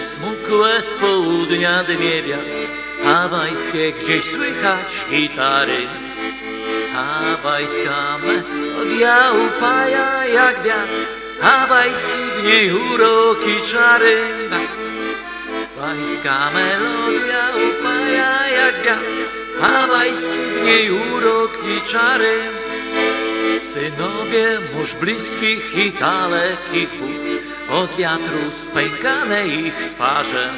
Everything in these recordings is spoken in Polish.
smukłe z południa wiatr, hawajskie gdzieś słychać gitary. Hawajska melodia upaja jak wiatr, hawajski w niej uroki czary. Hawajska melodia upaja jak wiatr, hawajski w niej uroki czary. Synowie mórz bliskich i dalekich dwóch, od wiatru spękane ich twarze.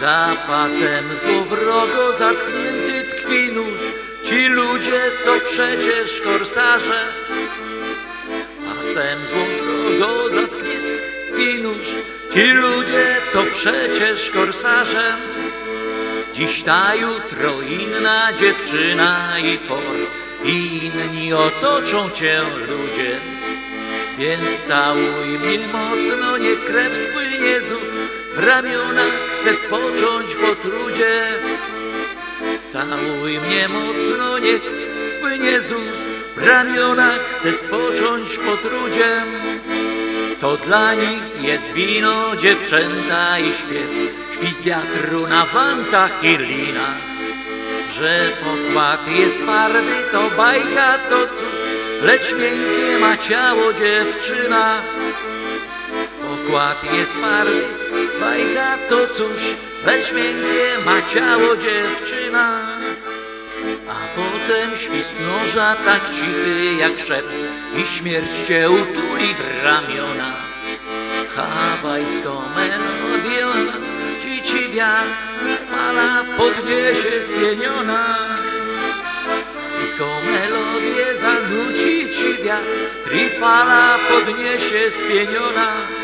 Za pasem złowrogo zatknięty tkwi nóż, ci ludzie to przecież korsarze. Pasem złowrogo zatknięty tkwi nóż, ci ludzie to przecież korsarze. Dziś ta, jutro inna dziewczyna i por, inni otoczą cię ludzie. Więc całuj mnie mocno, nie krew spłynie z w ramionach chcę spocząć po trudzie. Całuj mnie mocno, niech spłynie z ust, w ramionach chcę spocząć po trudzie. To dla nich jest wino, dziewczęta i śpiew, świst wiatru na wantach i. Że pokład jest twardy, to bajka, to cud, lecz miękkie ma ciało dziewczyna. Pokład jest twardy, bajka to cóż, lecz miękkie ma ciało dziewczyna. A potem świst noża tak cichy jak szept i śmierć cię utuli w ramiona. Hawajską melodię ci ci wiatr fala podniesie spieniona. Hawajską melodię zanuci ci wiatr i fala podniesie spieniona.